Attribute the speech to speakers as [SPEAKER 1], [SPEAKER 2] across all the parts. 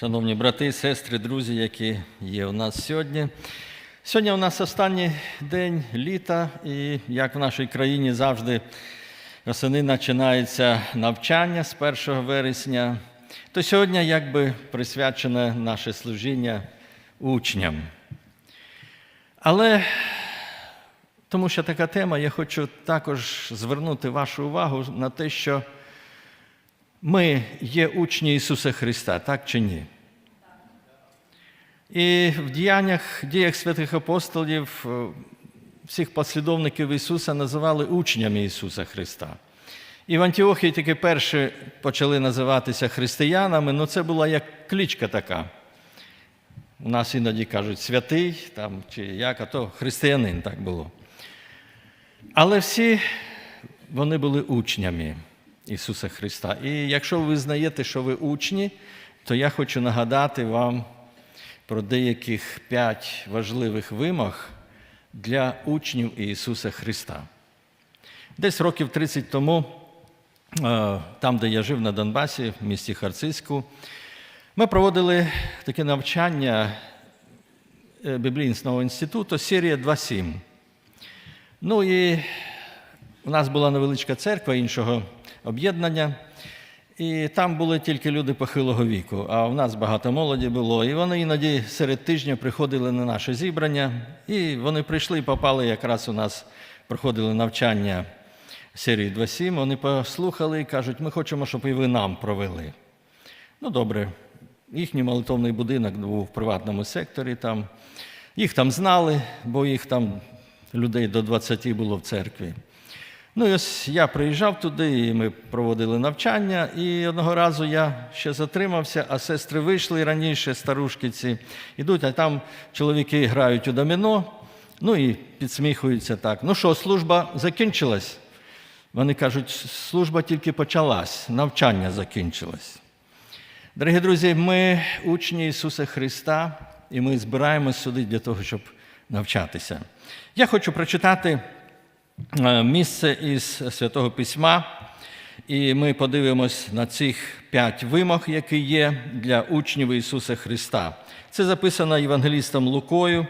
[SPEAKER 1] Шановні брати сестри, друзі, які є у нас сьогодні. Сьогодні у нас останній день літа, і як в нашій країні завжди осени починається навчання з 1 вересня, то сьогодні якби присвячене наше служіння учням. Але тому що така тема, я хочу також звернути вашу увагу на те, що ми є учні Ісуса Христа, так чи ні? І в діяннях, діях святих апостолів е, всіх послідовників Ісуса називали учнями Ісуса Христа. І в Антіохії тільки перші почали називатися християнами, ну це була як кличка така. У нас іноді кажуть святий там, чи як, а то християнин так було. Але всі вони були учнями Ісуса Христа. І якщо ви визнаєте, що ви учні, то я хочу нагадати вам про деяких п'ять важливих вимог для учнів Ісуса Христа. Десь років 30 тому, е, там, де я жив на Донбасі, в місті Харцизьку, ми проводили таке навчання е, Біблійного інституту серія 2.7. Ну і у нас була невеличка церква іншого об'єднання, і там були тільки люди похилого віку, а в нас багато молоді було. І вони іноді серед тижня приходили на наше зібрання, і вони прийшли і попали якраз у нас, проходили навчання серії 2.7. Вони послухали і кажуть, ми хочемо, щоб і ви нам провели. Ну, добре, їхній молитовний будинок був в приватному секторі. Там. Їх там знали, бо їх там людей до 20 було в церкві. Ну, ось я приїжджав туди, і ми проводили навчання, і одного разу я ще затримався, а сестри вийшли раніше, старушки ці, ідуть, а там чоловіки грають у доміно, ну і підсміхуються так. Ну що, служба закінчилась? Вони кажуть, служба тільки почалась, навчання закінчилось. Дорогі друзі, ми учні Ісуса Христа, і ми збираємось сюди для того, щоб навчатися. Я хочу прочитати місце із Святого Письма, і ми подивимось на цих п'ять вимог, які є для учнів Ісуса Христа. Це записано Євангелістом Лукою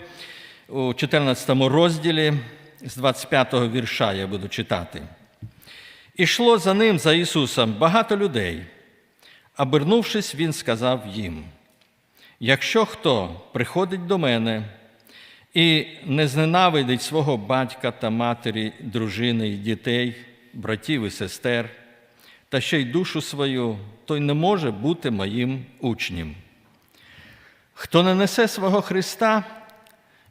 [SPEAKER 1] у 14 розділі з 25 го вірша я буду читати. Ішло за ним, за Ісусом, багато людей. Обернувшись, Він сказав їм: якщо хто приходить до мене і не зненавидить свого батька та матері, дружини і дітей, братів і сестер, та ще й душу свою, той не може бути моїм учнем. Хто не несе свого Христа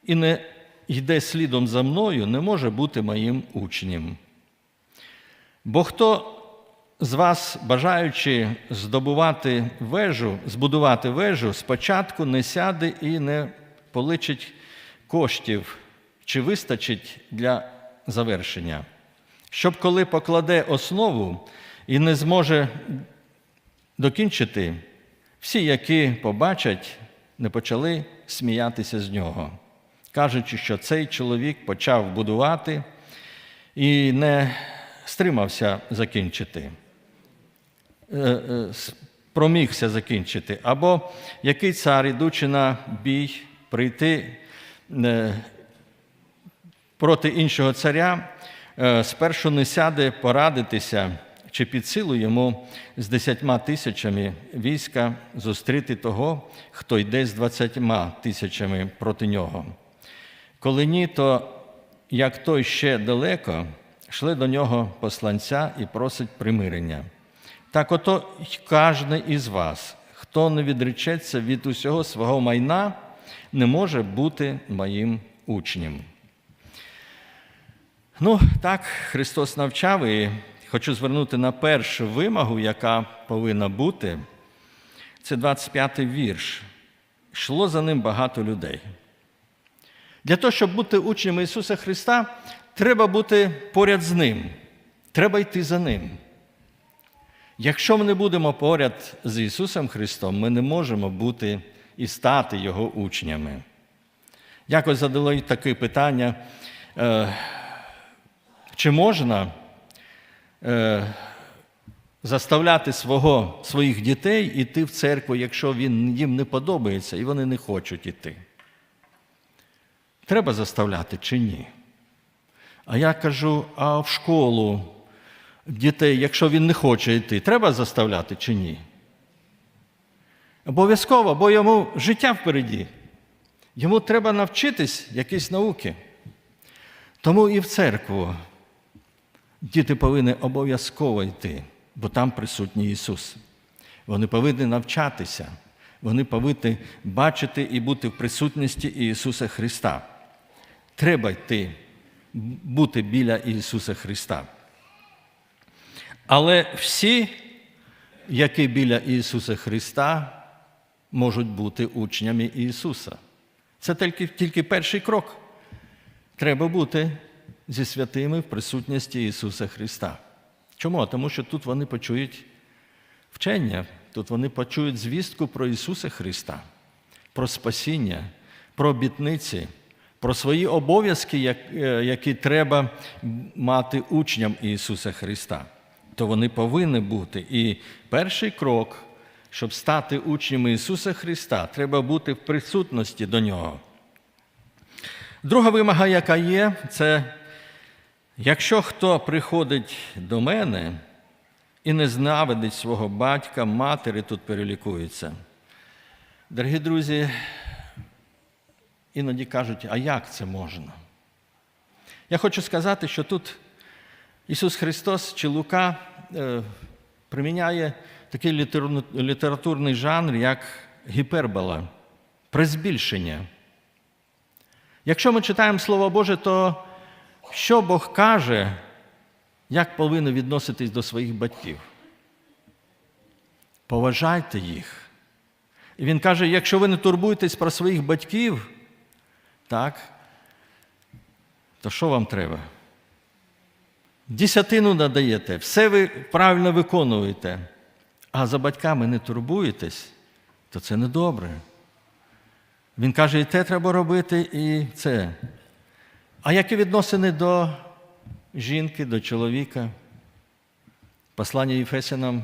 [SPEAKER 1] і не йде слідом за мною, не може бути моїм учнем. Бо хто з вас, бажаючи здобувати вежу, збудувати вежу, спочатку не сяде і не поличить коштів, чи вистачить для завершення, щоб коли покладе основу і не зможе докінчити, всі, які побачать, не почали сміятися з нього, кажучи, що цей чоловік почав будувати і не стримався закінчити, промігся закінчити, або який цар, ідучи на бій, прийти проти іншого царя, спершу не сяде порадитися, чи під силу йому з десятьма тисячами війська зустріти того, хто йде з двадцятьма тисячами проти нього. Коли ні, то як той ще далеко, йшли до нього посланця і просить примирення. Так ото й кожен із вас, хто не відречеться від усього свого майна, не може бути моїм учнем. Ну, так Христос навчав, і хочу звернути на першу вимогу, яка повинна бути. Це 25-й вірш. Йшло за ним багато людей. Для того, щоб бути учнями Ісуса Христа, треба бути поряд з Ним, треба йти за Ним. Якщо ми не будемо поряд з Ісусом Христом, ми не можемо бути і стати Його учнями. Якось задали таке питання, чи можна заставляти свого, своїх дітей йти в церкву, якщо він їм не подобається і вони не хочуть іти. Треба заставляти чи ні? А я кажу, а в школу дітей, якщо він не хоче йти, треба заставляти чи ні? Обов'язково, бо йому життя впереді. Йому треба навчитись якісь науки. Тому і в церкву діти повинні обов'язково йти, бо там присутній Ісус. Вони повинні навчатися, вони повинні бачити і бути в присутності Ісуса Христа. Треба йти, бути біля Ісуса Христа. Але всі, які біля Ісуса Христа, можуть бути учнями Ісуса. Це тільки, тільки перший крок. Треба бути зі святими в присутності Ісуса Христа. Чому? Тому що тут вони почують вчення, тут вони почують звістку про Ісуса Христа, про спасіння, про обітниці, про свої обов'язки, е, які треба мати учням Ісуса Христа. То вони повинні бути. І перший крок, щоб стати учнями Ісуса Христа, треба бути в присутності до Нього. Друга вимога, яка є, це якщо хто приходить до мене і не знавидить свого батька, матері, тут перелікується. Дорогі друзі, іноді кажуть, а як це можна? Я хочу сказати, що тут Ісус Христос чи Лука е, приміняє такий літературний жанр, як гіпербола, призбільшення. Якщо ми читаємо Слово Боже, то що Бог каже, як повинно відноситись до своїх батьків? Поважайте їх. І він каже: якщо ви не турбуєтесь про своїх батьків, так, то що вам треба? Десятину надаєте, все ви правильно виконуєте, а за батьками не турбуєтесь, то це недобре. Він каже, і те треба робити, і це. А які відносини до жінки, до чоловіка? Послання Єфесянам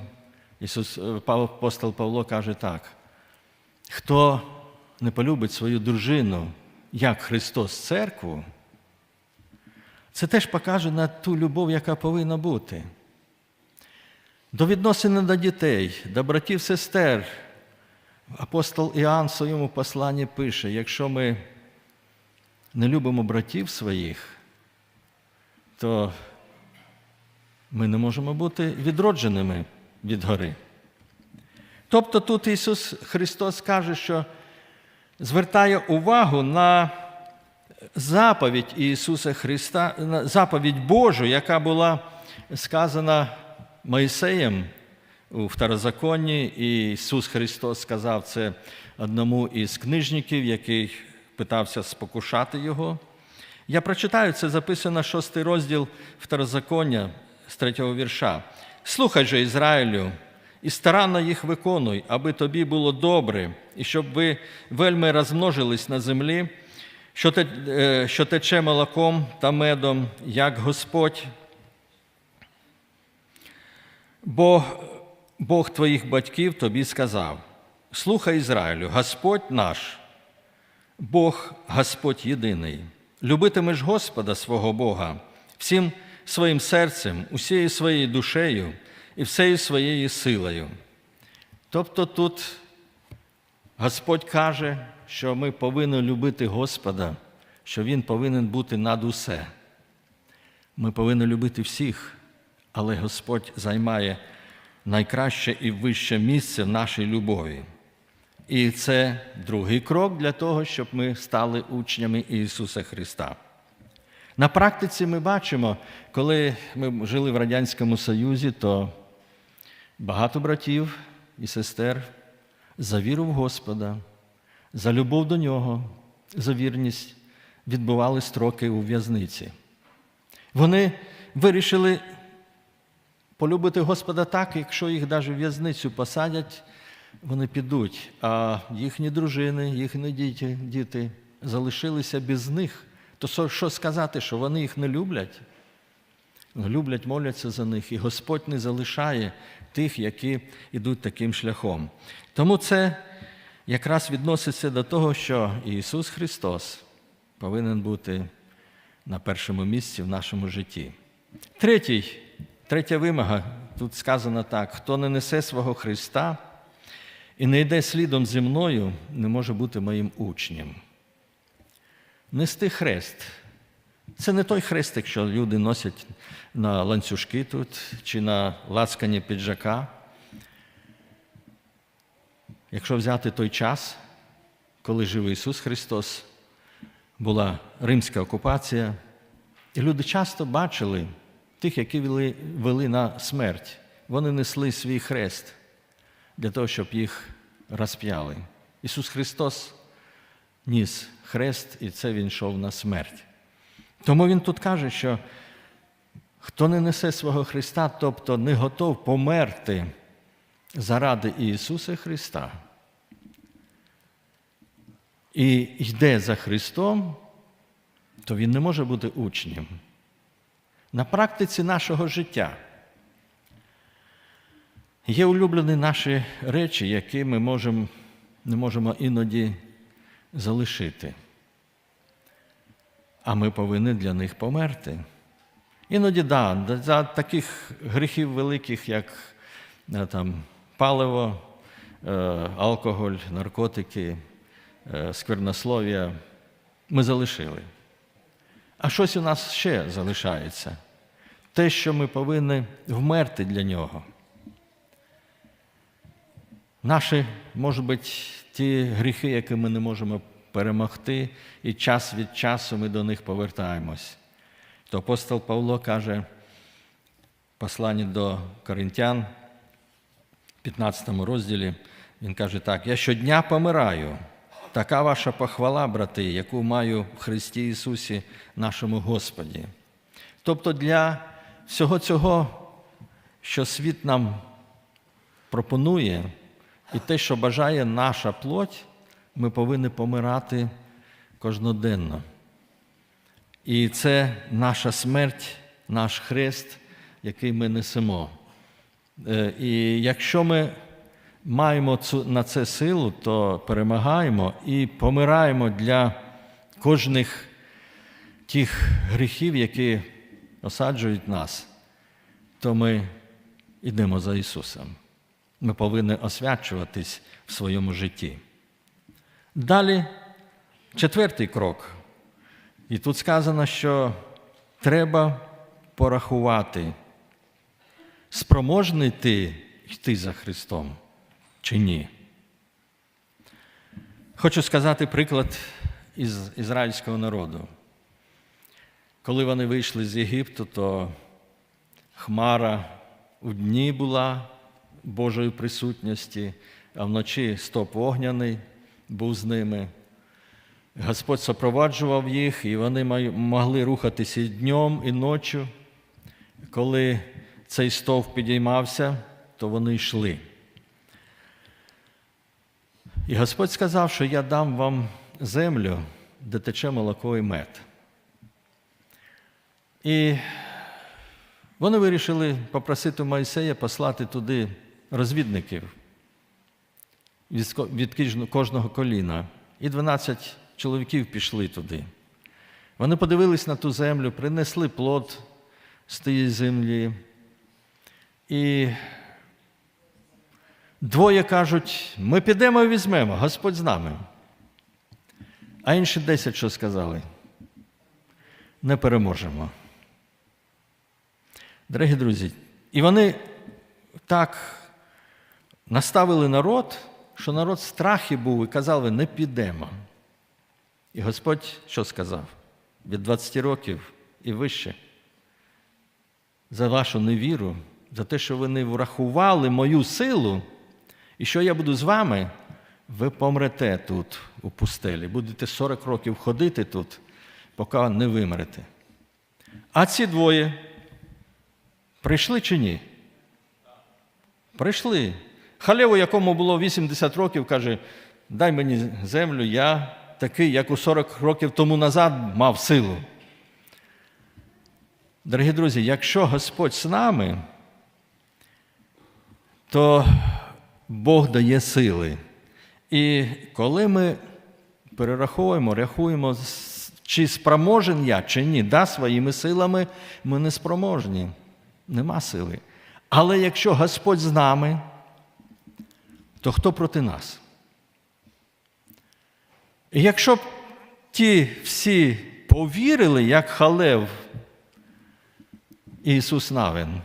[SPEAKER 1] Ісус, е, апостол Павло каже так: хто не полюбить свою дружину, як Христос церкву, це теж покаже на ту любов, яка повинна бути. До відносини до дітей, до братів, сестер. Апостол Іоанн в своєму посланні пише: якщо ми не любимо братів своїх, то ми не можемо бути відродженими від гори. Тобто тут Ісус Христос каже, що звертає увагу на заповідь Ісуса Христа, на заповідь Божу, яка була сказана Моїсеєм у Второзаконні, і Ісус Христос сказав це одному із книжників, який питався спокушати його. Я прочитаю, це записано шостий розділ Второзаконня з третього вірша. Слухай же, Ізраїлю, і старанно їх виконуй, аби тобі було добре, і щоб ви вельми розмножились на землі, що е, тече молоком та медом, як Господь. Бо Бог твоїх батьків тобі сказав: Слухай Ізраїлю, Господь наш, Бог Господь єдиний. Любитимеш Господа свого Бога всім своїм серцем, усією своєю душею і всею своєю силою. Тобто тут Господь каже, що ми повинні любити Господа, що Він повинен бути над усе. Ми повинні любити всіх, але Господь займає найкраще і вище місце в нашій любові. І це другий крок для того, щоб ми стали учнями Ісуса Христа. На практиці ми бачимо, коли ми жили в Радянському Союзі, то багато братів і сестер за віру в Господа, за любов до Нього, за вірність відбували строки у в'язниці. Вони вирішили полюбити Господа так, якщо їх навіть в в'язницю посадять, вони підуть, а їхні дружини, їхні діти, діти залишилися без них. То що- сказати, що вони їх не люблять? люблять, моляться за них, і Господь не залишає тих, які йдуть таким шляхом. Тому це якраз відноситься до того, що Ісус Христос повинен бути на першому місці в нашому житті. Третій, третя вимога, тут сказано так: хто не несе свого Христа і не йде слідом зі мною, не може бути моїм учнем. Нести хрест. Це не той хрестик, що люди носять на ланцюжки тут чи на лацкані піджака. Якщо взяти той час, коли жив Ісус Христос, була римська окупація, і люди часто бачили тих, які вели, вели на смерть. Вони несли свій хрест для того, щоб їх розп'яли. Ісус Христос ніс хрест, і це Він йшов на смерть. Тому Він тут каже, що хто не несе свого Христа, тобто не готов померти заради Ісуса Христа, і йде за Христом, то він не може бути учнем. На практиці нашого життя є улюблені наші речі, які ми можемо, не можемо іноді залишити. А ми повинні для них померти. Іноді, да, за таких гріхів великих, як е, там, паливо, е, алкоголь, наркотики, е, сквернослов'я, ми залишили. А щось у нас ще залишається. Те, що ми повинні вмерти для нього. Наші, може бути, ті гріхи, які ми не можемо перемогти, і час від часу ми до них повертаємось. То апостол Павло каже посланні до Коринтян, 15 розділі, він каже так: Я щодня помираю. Така ваша похвала, брати, яку маю в Христі Ісусі, нашому Господі. Тобто для всього цього, що світ нам пропонує, і те, що бажає наша плоть, ми повинні помирати кожноденно. І це наша смерть, наш хрест, який ми несемо. Е, І якщо ми маємо на це силу, то перемагаємо і помираємо для кожних тих гріхів, які осаджують нас, то ми йдемо за Ісусом. Ми повинні освячуватись в своєму житті. Далі четвертий крок. І тут сказано, що треба порахувати, спроможний ти йти за Христом чи ні. Хочу сказати приклад із ізраїльського народу. Коли вони вийшли з Єгипту, то хмара у дні була Божої присутності, а вночі стоп вогняний був з ними. Господь супроводжував їх, і вони могли рухатися і днем, і ночі. Коли цей стовп підіймався, то вони йшли. І Господь сказав, що я дам вам землю, де тече молоко і мед. І вони вирішили попросити Моїсея послати туди розвідників від кожного коліна. І 12 чоловіків пішли туди. Вони подивились на ту землю, принесли плод з тієї землі. І двоє кажуть, ми підемо і візьмемо, Господь з нами. А інші десять що сказали? Не переможемо. Дорогі друзі, і вони так наставили народ, що народ в страхі був і казали, не підемо. І Господь що сказав? Від 20 років і вище. За вашу невіру, за те, що ви не врахували мою силу, і що я буду з вами, ви помрете тут, у пустелі. Будете 40 років ходити тут, поки не вимрете. А ці двоє прийшли чи ні? Прийшли. Халеву, якому було 80 років, каже: дай мені землю, я такий, як у 40 років тому назад мав силу. Дорогі друзі, якщо Господь з нами, то Бог дає сили. І коли ми перераховуємо, рахуємо, чи спроможен я, чи ні, да, своїми силами ми не спроможні, нема сили. Але якщо Господь з нами, то хто проти нас? І якщо б ті всі повірили, як Халев Ісус Навин,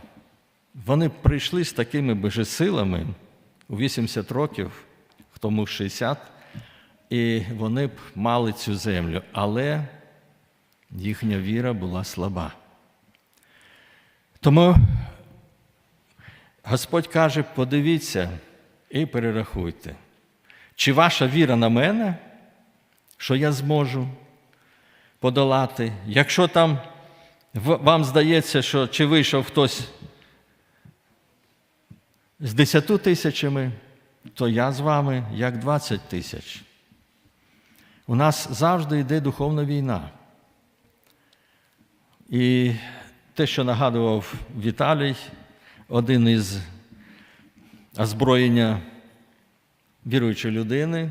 [SPEAKER 1] вони прийшли з такими би силами у 80 років, тому 60, і вони б мали цю землю, але їхня віра була слаба. Тому Господь каже: подивіться і перерахуйте, чи ваша віра на мене, що я зможу подолати. Якщо там вам здається, що чи вийшов хтось з 10 тисячами, то я з вами як 20 тисяч. У нас завжди йде духовна війна. І те, що нагадував Віталій, один із озброєння віруючої людини,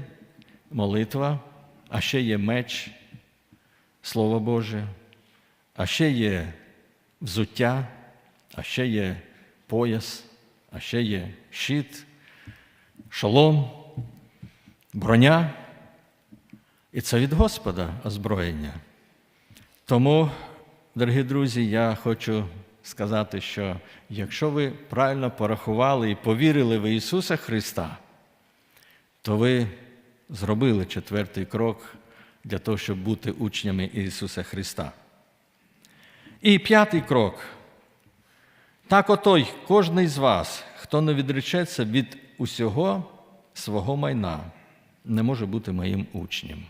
[SPEAKER 1] молитва, а ще є меч, Слово Боже, а ще є взуття, а ще є пояс, а ще є щит, шолом, броня. І це від Господа озброєння. Тому, дорогі друзі, я хочу сказати, що якщо ви правильно порахували і повірили в Ісуса Христа, то ви зробили четвертий крок для того, щоб бути учнями Ісуса Христа. І п'ятий крок. Так отой, кожний з вас, хто не відречеться від усього свого майна, не може бути моїм учнем.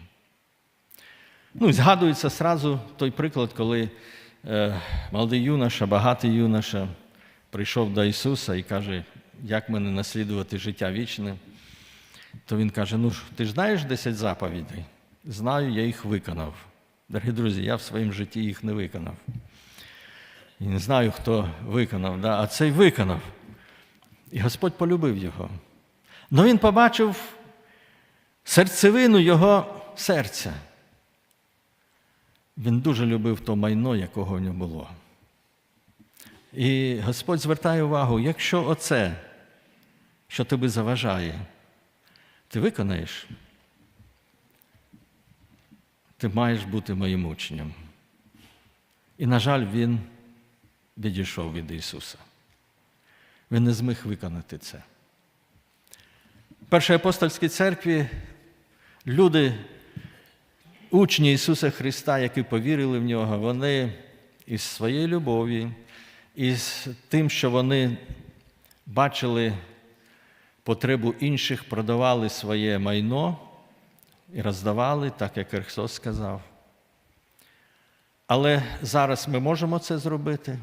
[SPEAKER 1] Ну, згадується сразу той приклад, коли е, молодий юноша, багатий юноша прийшов до Ісуса і каже, як мене наслідувати життя вічне, то Він каже: Ну, ж, ти ж знаєш 10 заповідей? Знаю, я їх виконав. Дорогі друзі, я в своєму житті їх не виконав. І не знаю, хто виконав, да? а цей виконав. І Господь полюбив його. Но він побачив серцевину його серця. Він дуже любив то майно, якого в нього було. І Господь звертає увагу, якщо оце, що тобі заважає, ти виконаєш, ти маєш бути моїм учнем. І, на жаль, він відійшов від Ісуса. Він не зміг виконати це. В Першій апостольській церкві люди, учні Ісуса Христа, які повірили в нього, вони із своєї любові, із тим, що вони бачили потребу інших, продавали своє майно і роздавали, так як Христос сказав. Але зараз ми можемо це зробити.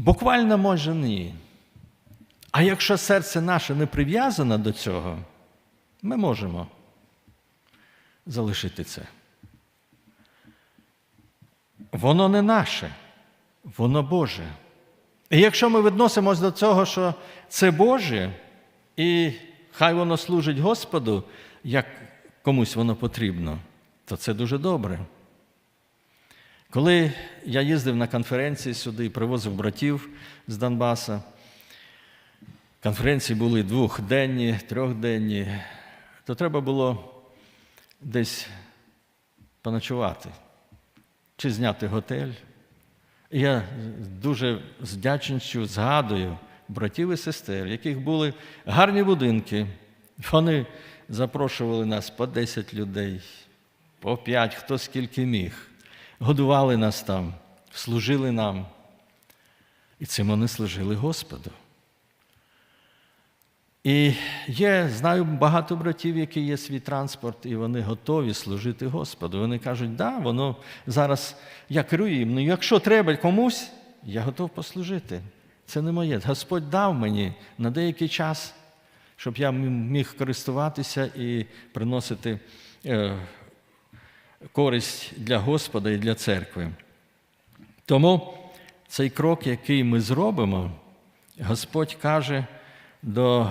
[SPEAKER 1] Буквально може ні. А якщо серце наше не прив'язане до цього, ми можемо залишити це. Воно не наше, воно Боже. І якщо ми відносимось до цього, що це Боже, і хай воно служить Господу, як комусь воно потрібно, то це дуже добре. Коли я їздив на конференції сюди привозив братів з Донбаса, конференції були двохденні, трьохденні, то треба було десь поночувати чи зняти готель. Я дуже з вдячністю згадую братів і сестер, в яких були гарні будинки. Вони запрошували нас по 10 людей, по 5, хто скільки міг. Годували нас там, служили нам. І цим вони служили Господу. І є, знаю багато братів, які є свій транспорт, і вони готові служити Господу. Вони кажуть, да, воно зараз я керую їм. Ну, якщо треба комусь, я готов послужити. Це не моє. Господь дав мені на деякий час, щоб я міг користуватися і приносити е, користь для Господа і для церкви. Тому цей крок, який ми зробимо, Господь каже до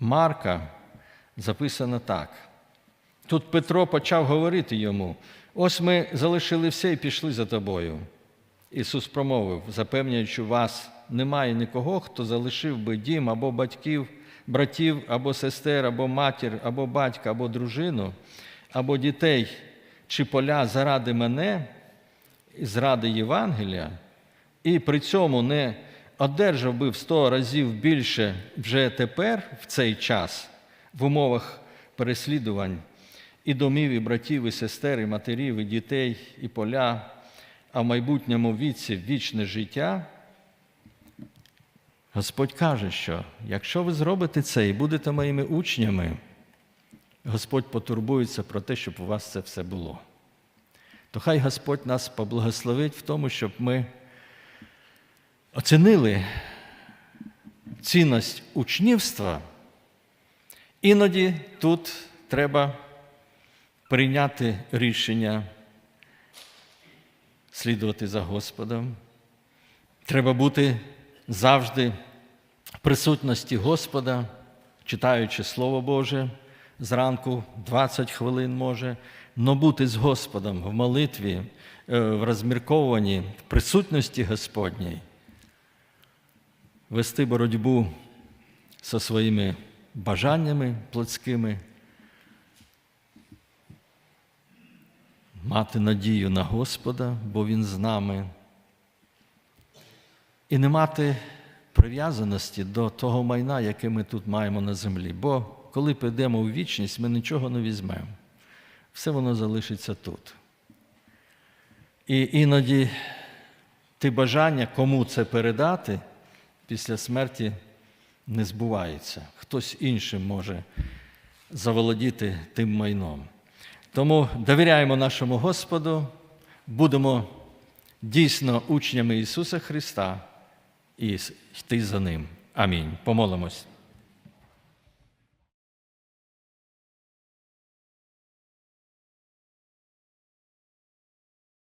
[SPEAKER 1] Марка, записано так. Тут Петро почав говорити йому: ось ми залишили все і пішли за тобою. Ісус промовив, запевняючи вас, немає нікого, хто залишив би дім або батьків, братів, або сестер, або матір, або батька, або дружину, або дітей чи поля заради мене, зради Євангелія, і при цьому не одержав би в сто разів більше вже тепер, в цей час, в умовах переслідувань, і домів, і братів, і сестер, і матерів, і дітей, і поля, а в майбутньому віці вічне життя. Господь каже, що якщо ви зробите це і будете моїми учнями, Господь потурбується про те, щоб у вас це все було. То хай Господь нас поблагословить в тому, щоб ми оцінили цінність учнівства. Іноді тут треба прийняти рішення слідувати за Господом. Треба бути завжди в присутності Господа, читаючи Слово Боже зранку 20 хвилин може, но бути з Господом в молитві, е, в розміркованні, в присутності Господній, вести боротьбу зі своїми бажаннями плотськими, мати надію на Господа, бо Він з нами, і не мати прив'язаності до того майна, яке ми тут маємо на землі. Бо коли підемо у вічність, ми нічого не візьмемо. Все воно залишиться тут. І іноді ті бажання, кому це передати, після смерті не збувається. Хтось іншим може заволодіти тим майном. Тому довіряємо нашому Господу, будемо дійсно учнями Ісуса Христа і йти за Ним. Амінь. Помолимось.